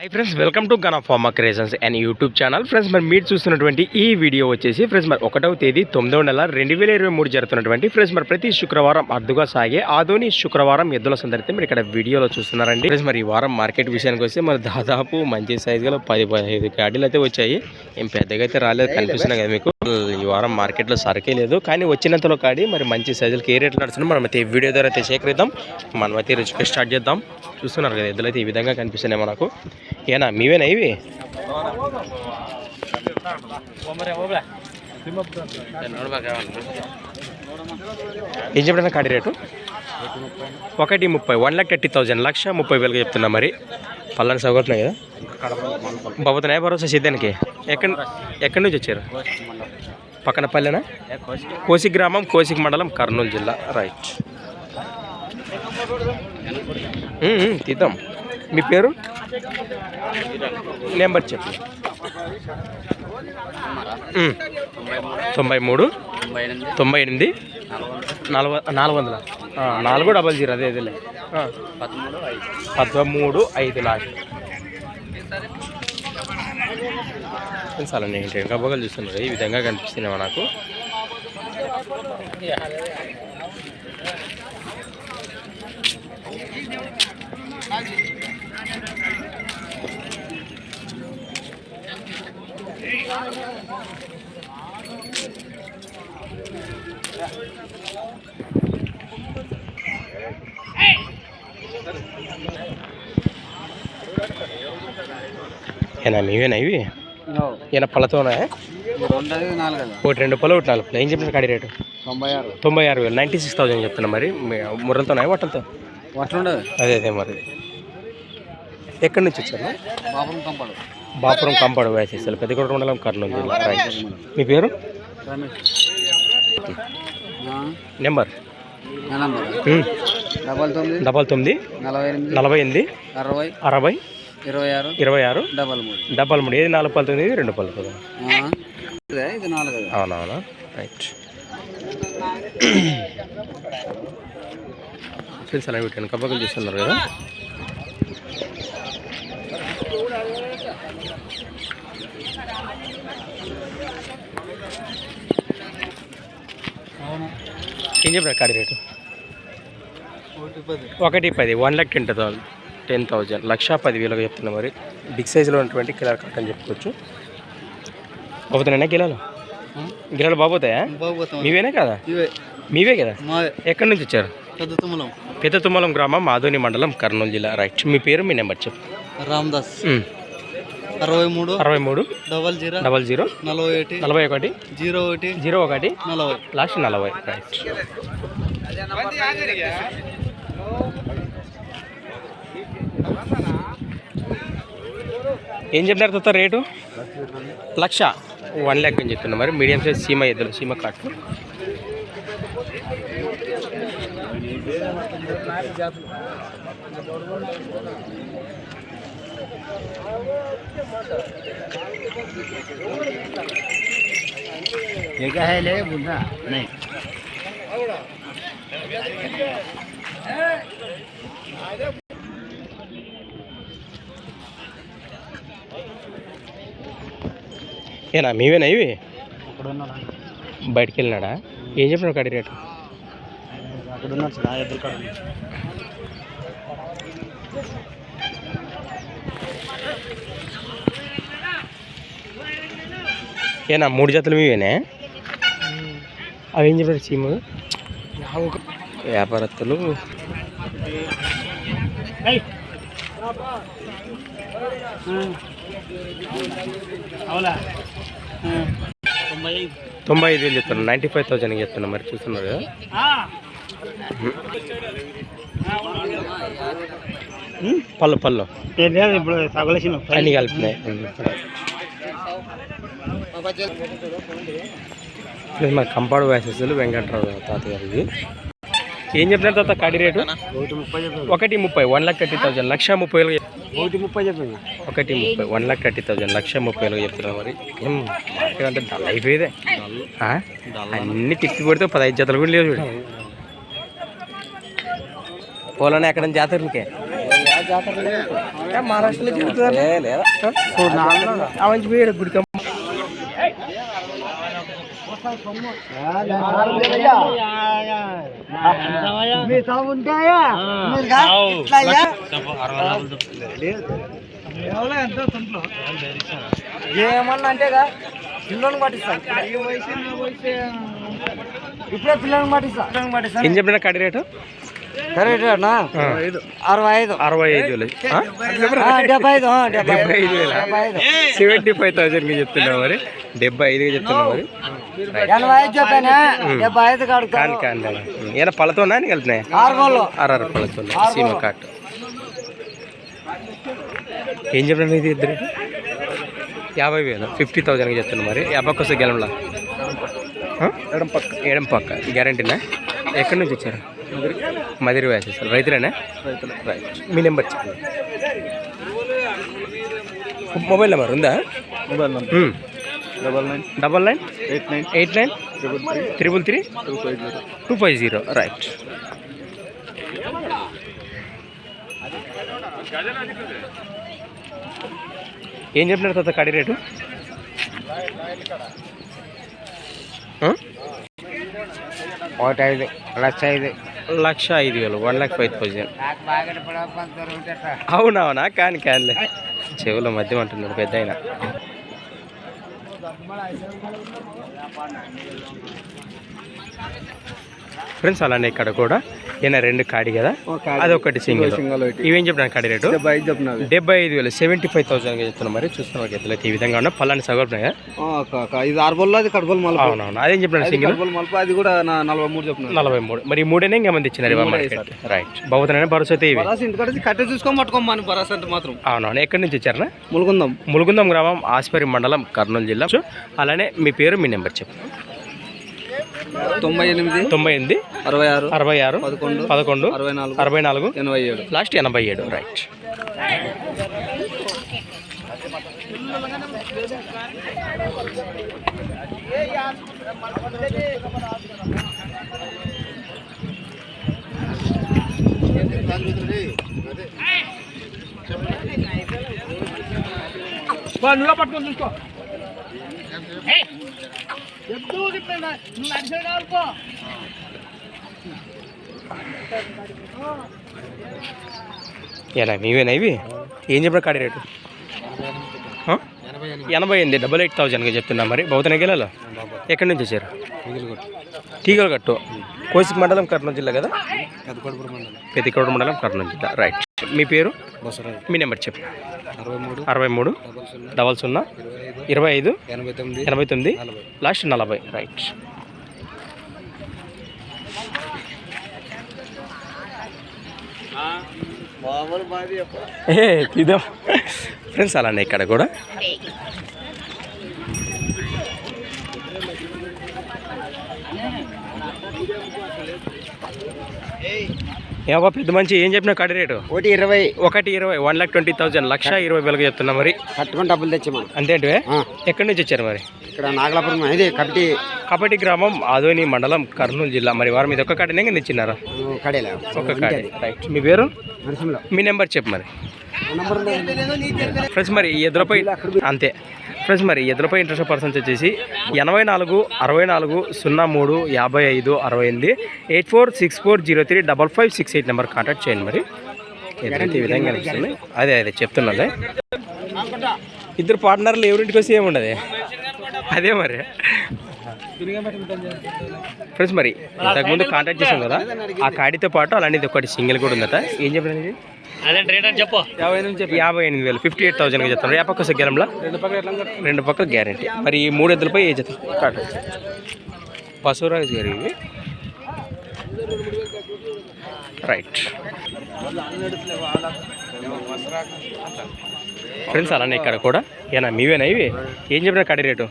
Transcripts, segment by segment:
Hi friends welcome to gun of farmer creations and YouTube channel friends మరి మీరు చూస్తున్నటువంటి ఈ వీడియో వచ్చేసి ఫ్రెండ్స్ మరి ఒకటవ తేదీ తొమ్మిదవ నెల రెండు వేల ఇరవై మూడు జరుగుతున్నటువంటి ఫ్రెండ్స్ మరి ప్రతి శుక్రవారం అద్దుగా సాగే ఆదోని శుక్రవారం ఎద్దుల సందర్భం మీరు ఇక్కడ వీడియోలో చూస్తున్నారండి. ఫ్రెండ్స్ మరి ఈ వారం మార్కెట్ విషయానికి వస్తే మరి దాదాపు మంచి సైజ్ గల పది పదిహేను గాడీలు అయితే వచ్చాయి. ఏం పెద్దగా అయితే రాలేదు కనిపిస్తున్నాయి కదా మీకు. ఈ వారం మార్కెట్లో సరికే లేదు కానీ వచ్చినంతలో కాడి మరి మంచి సైజులకి ఏ రేట్లు నడుస్తున్నాయి మనం అయితే ఈ వీడియో ద్వారా అయితే సేకరిద్దాం. మనం అయితే రుచికి స్టార్ట్ చేద్దాం. చూస్తున్నారు కదా ఎద్దులు అయితే ఈ విధంగా కనిపిస్తున్నాయి మనకు. ఏనా మీవేనా ఇవి ఏం చెప్పిన కాడి రేటు ఒకటి ముప్పై వన్ ల్యాక్ థర్టీ థౌజండ్ లక్ష ముప్పై వేలుగా చెప్తున్నా మరి పల్లని సౌకర్యం కదా బాబుతున్నాయి భరోసా సిద్ధానికి ఎక్కడ ఎక్కడి నుంచి వచ్చారు పక్కన పల్లెనా కోసి గ్రామం కోసిక్ మండలం కర్నూలు జిల్లా రైట్ తీద్దాం మీ పేరు నెంబర్ చెప్పు. తొంభై మూడు తొంభై ఎనిమిది నాలుగు నాలుగు వందల. నాలుగు డబల్ జీరో అదే ఇదిలే పదమూడు ఐదు లాస్ట్. చాలా ఏంటి? ఇంకా బొగలు చూస్తున్నారు. ఈ విధంగా కనిపిస్తున్నాయి నాకు ఏనా మీవేనా ఇవి? ఏనా పళ్ళతోనా? ఒకటి రెండు పళ్ళు ఒకటి నాలుగు. ఏం చెప్పిన కాడి రేటు? తొంభై ఆరు. తొంభై ఆరు వేలు. నైంటీ సిక్స్ థౌసండ్ చెప్తున్నా మరి. ముర్రలతోనా వట్టలతో అట్లుండదు అదే అదే మరి. ఎక్కడి నుంచి వచ్చారు? బాపురం కంపాడు వేసేసారు. పెద్దకొండ మండలం కర్నూలు జిల్లా. రైట్. మీ పేరు? నెంబర్. డబల్ తొమ్మిది. నలభై ఎనిమిది. అరవై. అరవై. ఇరవై ఆరు. ఇరవై ఆరు. డబల్ మూడు. డబల్ మూడు. ఏది నాలుగు పళ్ళు తొమ్మిది రెండు ఇది నాలుగది అవునవునా? రైట్. ఫ్రెండ్స్ అలా పెట్టాను. కబ్బకలు చూస్తున్నారు కదా? ఏం కాడి రేటు? ఒకటి పది one lakh ten thousand ten thousand లక్ష పదివేలుగా చెప్తున్నా మరి. బిగ్ సైజులో ఉన్నటువంటి కిలార్ కట్ అని చెప్పుకోవచ్చు. బాబుతున్నాయి కిలాలు? గిలాలు బాబోతాయా బాబు మీవేనా కదా? మీవే కదా? ఎక్కడి నుంచి వచ్చారు? పెద్ద తుమ్మలం. పెద్ద తుమ్మలం గ్రామం మాధోని మండలం కర్నూలు జిల్లా. రైట్. మీ పేరు మీ నెంబర్ చెప్పు. రామదాస్. అరవై మూడు. అరవై మూడు. Double zero. Double zero. నలభై ఒకటి. నలభై ఒకటి. జీరో ఒకటి. జీరో ఒకటి. నలభై. లాస్ట్ నలభై. రైట్ ఏం చెప్తారు తొత్త రేటు? లక్ష. వన్ ల్యాక్ అని చెప్తున్నా మరి మీడియం సైజ్ సీమ ఎద్దులు సీమ కట్ एक है ले बुढ़ा नहीं ఏనా మీవేనా ఇవి అక్కడ ఉన్నాడు బయటికి వెళ్ళినాడా ఏం చెప్పినాడు కడి రేటు అక్కడ ఉన్నాడు సార్ ఏనా మూడు జతలు మీవేనే? అవి ఏం చెప్పారు సీమ వ్యాపారస్తులు అవునా తొంభై ఐదు వేలు చెప్తున్నారు నైంటీ ఫైవ్ థౌసండ్కి చెప్తున్నా మరి చూస్తున్నారు కదా? పళ్ళు పళ్ళు. ఇప్పుడు తగలేసిన అన్ని కలిపినాయి. మన కంపాడు వేసేసారు వెంకట్రావు తాతగారికి ఏం చెప్పినారు తాత కాడి రేటు? ఒకటి ముప్పై వన్ లాక్ థర్టీ థౌసండ్ లక్ష ముప్పై వేలు ఒకటి ముప్పై చెప్పాను ఒకటి ముప్పై వన్ లాక్ థర్టీ థౌసండ్ లక్ష ముప్పై వేలు చెప్తున్నారు మరి. మార్కెట్ అంటే డల్ అయిపోయేదే? అన్ని తిప్పి పెడితే పదహైదు జతలు కూడా లేవు చూడు. పోలనే ఎక్కడ జాతరకే మహారాష్ట్రలో జరుగుతుంది మంచి పోయాడు గుడికమ్మ ఏమన్నా అంటేగా పిల్లల్ని పట్టిస్తా. ఇప్పుడే పిల్లల్ని పట్టిస్తా. పిల్లల్ని పట్టిస్తా. ఏం చెప్పిన కడి రేటు? కరెక్ట్ అన్నా? అరవై ఐదు అరవై ఐదు డెబ్బై ఐదు డెబ్బై ఐదు ఐదు వేల? ఐదు సెవెంటీ ఫైవ్ థౌసండ్కి చెప్తున్నావు మరి. డెబ్బై ఐదుగా చెప్తున్నావు మరి. ఎనభై ఐదు చెప్పానా? డెబ్బై ఐదు కాని కడుతాను కాని ఏమైనా పళ్ళతోనా అని వెళ్తున్నాయి? ఆరు పళ్ళతో సీమ కాట్. ఏం చెప్పిన ఇది ఇద్దరు? యాభై వేలు. ఫిఫ్టీ థౌజండ్కి చెప్తున్నా మరి. యాభై వస్తే గెలంలా ఎడం పక్క. ఎడం పక్క. గ్యారంటీనా? ఎక్కడి నుంచి వచ్చారు? మదిరి వేసేసారు రైతులేనా? రైట్. మీ నెంబర్ చెప్పండి. మొబైల్ నెంబర్ ఉందా? Mobile number. Double nine. Double nine? Eight nine. Eight nine? Triple three. Two five zero. Two five zero. Right. ఏం చెప్పినారు తాత కడి రేటు ఆ? ఒకటి ఐదు లక్ష ఐదు. లక్ష ఐదు వేలు వన్ లాక్ ఫైవ్ థౌజండ్. అవునవునా? కాని కానిలే. చెవుల మధ్య అంటున్నాడు పెద్ద ఆయన. ఫ్రెండ్స్ అలానే ఇక్కడ కూడా ఈయన రెండు కాడి కదా? అదొకటి సింగిల్. ఇవేం చెప్పిన కాడి రేటు? డెబ్బై ఐదు వేలు. సెవెంటీ ఫైవ్ థౌసండ్ చెప్తున్నాం మరి. చూస్తున్నాం ఎట్లయితే ఈ విధంగా ఉన్న పల్లాన్ని సగలున్నాయా ఇది ఆరు బొల్లు అది కడుపులు మలప. అవునవును. అదేం చెప్పిన సింగిల్? మలప. అది కూడా నలభై మూడు చెప్పినది నలభై మూడు. మరి ఈ మూడేనే ఇంకా మంది ఇచ్చినారు రైట్ బాగుతున్నాయి భరోసా అయితే ఇవి. కట్టె చూసుకొని పట్టుకోమని బరాస్ అంటే మాత్రం. అవునవును. ఎక్కడి నుంచి ఇచ్చారనా ములుగుందాం. ములుగుందం గ్రామం ఆస్పరి మండలం కర్నూలు జిల్లా. అలానే మీ పేరు మీ నెంబర్ చెప్పు. తొంభై ఎనిమిది తొంభై ఎనిమిది అరవై ఆరు అరవై ఆరు పదకొండు పదకొండు అరవై నాలుగు అరవై నాలుగు ఎనభై ఏడు. లాస్ట్ ఎనభై ఏడు రైట్. నువ్వే పట్టుకొని చూసుకో. ఏనా మీవేనా ఇవి? ఏం చెప్పిన కాడి రేటు? ఎనభై ఎనిమిది డబల్ ఎయిట్ థౌజండ్గా చెప్తున్నా మరి. బౌద్ధన గిలలో ఎక్కడి నుంచి వచ్చారు? తీగల కట్టు కోసిక్ మండలం కర్నూలు జిల్లా కదా? పెద్దకొడుపురం మండలం. కర్నూలు జిల్లా. రైట్. మీ పేరు? మీ నెంబర్ చెప్పు. అరవై మూడు డబల్ సున్నా ఇరవై ఐదు ఎనభై తొమ్మిది ఎనభై తొమ్మిది లాస్ట్ నలభై రైట్. ఏ తీద్దాం ఫ్రెండ్స్ అలానే ఇక్కడ కూడా. ఏవో పెద్ద మంచి ఏం చెప్పిన కడి రేటు? ఒకటి ఇరవై. ఒకటి ఇరవై వన్ లాక్ ట్వంటీ థౌసండ్ లక్ష ఇరవై వేలకు చెప్తున్నా మరి. కట్టుకొని డబ్బులు తెచ్చి మనం అంతేంటి ఎక్కడి నుంచి వచ్చారు మరి? ఇక్కడ నాగలాపురం ఇది కమిటీ కపటి గ్రామం ఆదోని మండలం కర్నూలు జిల్లా. మరి వారు మీద ఒక్క కాడినే తెచ్చినారా? ఒక్క కాడి. రైట్ మీ పేరు? మీ నెంబర్ చెప్పు మరి. నంబర్ ఫ్రెండ్స్ మరి ఈ ఎద్దులపై అంతే. ఫ్రెండ్స్ మరి ఈ ఎద్దులపై ఇంట్రెస్ట్ పర్సన్స్ వచ్చేసి ఎనభై నాలుగు అరవై నాలుగు సున్నా మూడు యాభై ఐదు అరవై ఎనిమిది eight four six four zero three double five six eight number contact చేయండి మరి. ఎదురైతే ఈ విధంగా అనిపిస్తుంది. అదే అదే చెప్తున్నదే ఇద్దరు పార్ట్నర్లు ఎవరింటికి వస్తే ఏముండదు? అదే మరి. ఫ్రెండ్స్ మరి ఇంతకుముందు కాంటాక్ట్ చేసాం కదా? ఆ కాడితో పాటు అలాంటిది ఒకటి సింగిల్ కూడా ఉందట. ఏం చెప్పిన ఇది యాభై నుంచి యాభై ఎనిమిది వేలు. ఫిఫ్టీ ఎయిట్ థౌసండ్గా చెప్తాను. ఏ పక్క సగ్గరంలో రెండు పక్కల ఎట్లా రెండు పక్కల గ్యారంటీ మరి ఈ మూడు ఎద్దులపై ఏ జత? కాటు బసవరాజు గారి. ఇవి రైట్ ఫ్రెండ్స్ అలానే ఇక్కడ కూడా. ఏనా మీవేనా ఇవి? ఏం చెప్పిన కడి రేటు?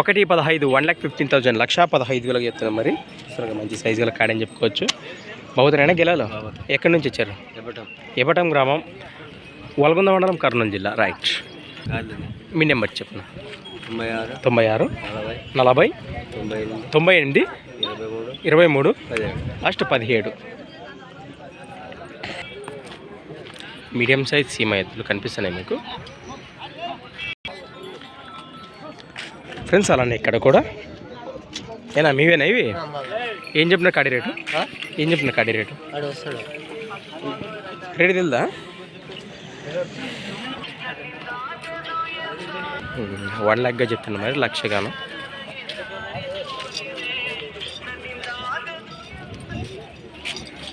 ఒకటి పదహైదు వన్ ల్యాక్ ఫిఫ్టీన్ థౌసండ్ లక్ష పదహైదు వేలకు చెప్తున్నాం మరి. మంచి సైజు గల కాడని చెప్పుకోవచ్చు. బహుతరైనా గెలాలో ఎక్కడి నుంచి వచ్చారు? ఎపటం గ్రామం వల్గొంద మండలం కర్నూలు జిల్లా. రైట్. మీ నెంబర్ చెప్పిన? తొంభై ఆరు తొంభై ఆరు నలభై. తొంభై ఎనిమిది. ఇరవై మూడు. లాస్ట్ పదిహేడు. మీడియం సైజ్ సీమ ఎద్దులు కనిపిస్తున్నాయి మీకు. ఫ్రెండ్స్ అలానే ఇక్కడ కూడా ఏనా మీవేనా ఇవి? ఏం చెప్పిన కాడి రేటు? ఏం చెప్పిన కాడి రేటు? రేటు తెలుదా? వన్ ల్యాక్గా చెప్తున్నా మరి లక్షగాను.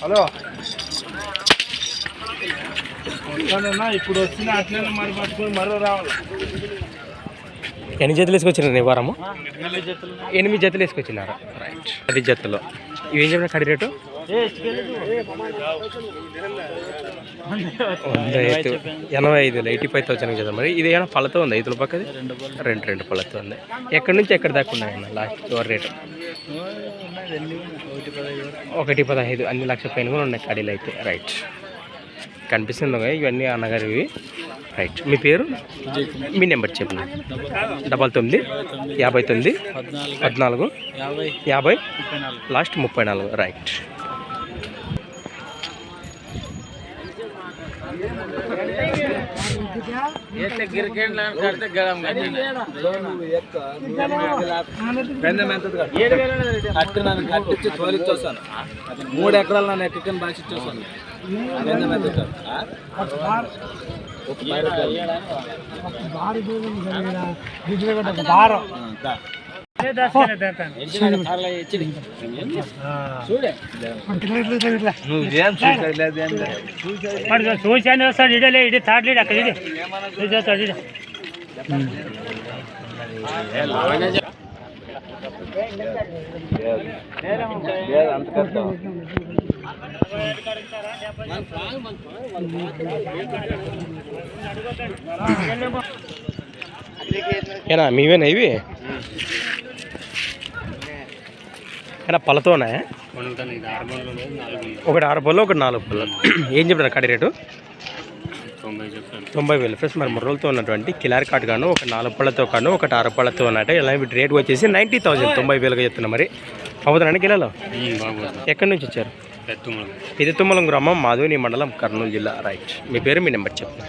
హలో. ఇప్పుడు వచ్చిన అట్లనే మరి పట్టుకొని మరో రావాలి? ఎన్ని జతలు వేసుకొచ్చినారు ఈ వారము? ఎనిమిది జతలు. వేసుకొచ్చినారా? రైట్ పది జతలు. ఇవి ఏం చెప్పిన కడి రేటు? వంద ఐదు. ఎనభై ఐదు ఎయిటీ ఫైవ్ థౌసండ్ కదా మరి ఇది ఏమైనా పళ్ళతో ఉంది ఐదుల పక్కది రెండు రెండు పళ్ళతో ఉంది. ఎక్కడి నుంచి ఎక్కడి దాకా ఉన్నాయన్న లాస్ట్ చివరి రేటు? ఒకటి పదహైదు అన్ని లక్షల పైన కూడా ఉన్నాయి కడీలు అయితే. రైట్ కనిపిస్తుంది ఇవన్నీ అన్నగారివి. రైట్. మీ పేరు? మీ నెంబర్ చెప్పండి. డబల్ తొమ్మిది యాభై తొమ్మిది పద్నాలుగు యాభై లాస్ట్ ముప్పై నాలుగు. రైట్. అట్టు నన్ను కట్టించి తోలిచ్చేస్తాను మూడు ఎకరాలు నన్ను ఎక్కడికి బాగా ఇచ్చేస్తాను చూశాను వస్తాడు ఇడలే ఇడి థర్డ్ లీడ్ అక్కడ ఇడి చూసేస్తాడు ఇడి అంత కష్టం. ఏనా మీవేనా ఇవి? ఏనా పళ్ళతోనే? ఒకటి ఆరు పళ్ళు ఒకటి నాలుగు పళ్ళు. ఏం చెప్పిన కడి రేటు? తొంభై వేలు. ఫ్రెండ్స్ మరి ముర్రలతో ఉన్నటువంటి కిలారి కాటు గాను ఒక నాలుగు పళ్ళతో కాను ఒకటి ఆరు పళ్ళతో ఉన్నట్టు ఇలా వీటి రేట్ వచ్చేసి నైంటీ థౌసండ్ తొంభై వేలుగా చెప్తున్నా మరి. అవుతుందండి కిలాలో? ఎక్కడి నుంచి వచ్చారు? ఇది తుమ్మలం గ్రామం మాధుని మండలం కర్నూలు జిల్లా రైట్ మీ పేరు మీ నెంబర్ చెప్పు.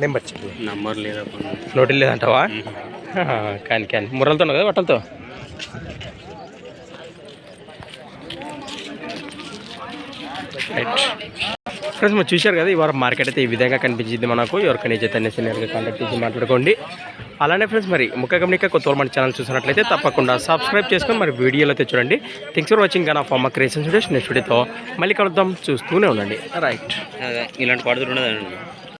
నెంబర్ చెప్పు. నంబర్ లేదా నోటి లేదంటావా? కానీ కానీ. ముర్రలతో కదా బట్టలతో? రైట్. ఫ్రెండ్స్ మీరు చూశారు కదా ఈ వారం మార్కెట్ అయితే ఈ విధంగా కనిపించింది మనకు. ఎవరికైనా చైతన్య సీనియర్గా కాంటాక్ట్ చేసి మాట్లాడుకోండి. అలానే ఫ్రెండ్స్ మరి ముఖ్య గమనిక కొత్త మన ఛానల్ చూసినట్లయితే తప్పకుండా సబ్స్క్రైబ్ చేసుకొని మరి వీడియోలో అయితే చూడండి. థింక్స్ ఫర్ వాచింగ్ గానా ఫార్మా క్రియేషన్ నెక్స్ట్ వీడియోతో మళ్ళీ కలుద్దాం. చూస్తూనే ఉండండి. రైట్ ఇలాంటి పడుతుండదండి